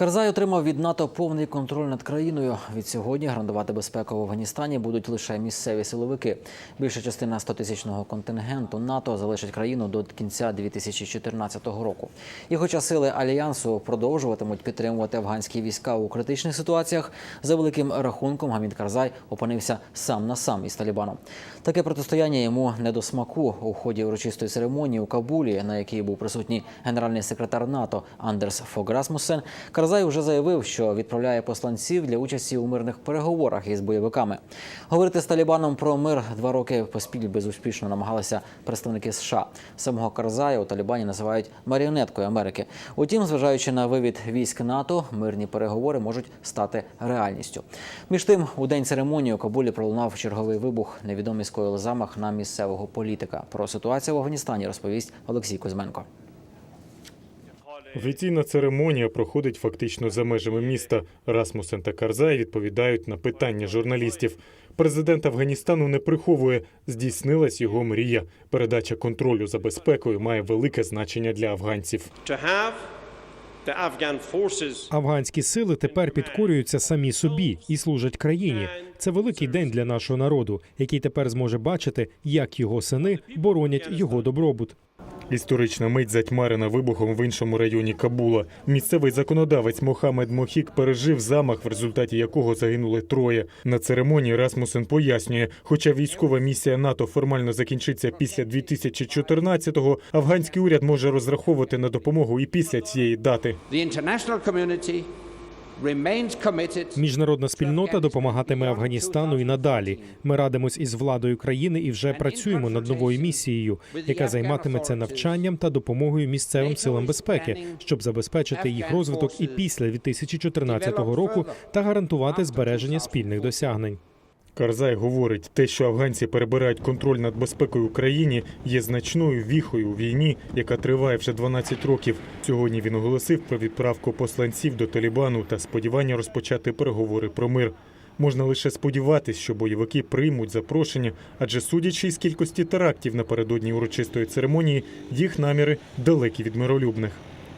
Карзай отримав від НАТО повний контроль над країною. Від сьогодні гарантувати безпеку в Афганістані будуть лише місцеві силовики. Більша частина 100-тисячного контингенту НАТО залишить країну до кінця 2014 року. І хоча сили альянсу продовжуватимуть підтримувати афганські війська у критичних ситуаціях, за великим рахунком Гамід Карзай опинився сам на сам із Талібаном. Таке протистояння йому не до смаку у ході урочистої церемонії у Кабулі, на якій був присутній генеральний секретар НАТО Андерс Фог Расмуссен, Карзай вже заявив, що відправляє посланців для участі у мирних переговорах із бойовиками. Говорити з Талібаном про мир два роки поспіль безуспішно намагалися представники США. Самого Карзая у Талібані називають маріонеткою Америки. Утім, зважаючи на вивід військ НАТО, мирні переговори можуть стати реальністю. Між тим, у день церемонії у Кабулі пролунав черговий вибух. Невідомі скоїли замах на місцевого політика. Про ситуацію в Афганістані розповість Олексій Кузьменко. Офіційна церемонія проходить фактично за межами міста. Расмусен та Карзай відповідають на питання журналістів. Президент Афганістану не приховує, здійснилась його мрія. Передача контролю за безпекою має велике значення для афганців. Афганські сили тепер підкорюються самі собі і служать країні. Це великий день для нашого народу, який тепер зможе бачити, як його сини боронять його добробут. Історична мить затьмарена вибухом в іншому районі Кабула. Місцевий законодавець Мохамед Мохік пережив замах, в результаті якого загинули троє. На церемонії Расмусен пояснює, хоча військова місія НАТО формально закінчиться після 2014-го, афганський уряд може розраховувати на допомогу і після цієї дати. Міжнародна спільнота допомагатиме Афганістану і надалі. Ми радимось із владою країни і вже працюємо над новою місією, яка займатиметься навчанням та допомогою місцевим силам безпеки, щоб забезпечити їх розвиток і після 2014 року та гарантувати збереження спільних досягнень. Карзай говорить, те, що афганці перебирають контроль над безпекою в країні, є значною віхою у війні, яка триває вже 12 років. Сьогодні він оголосив про відправку посланців до Талібану та сподівання розпочати переговори про мир. Можна лише сподіватись, що бойовики приймуть запрошення, адже судячи із кількості терактів напередодні урочистої церемонії, їх наміри далекі від миролюбних.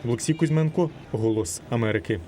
Олексій Кузьменко, Голос Америки.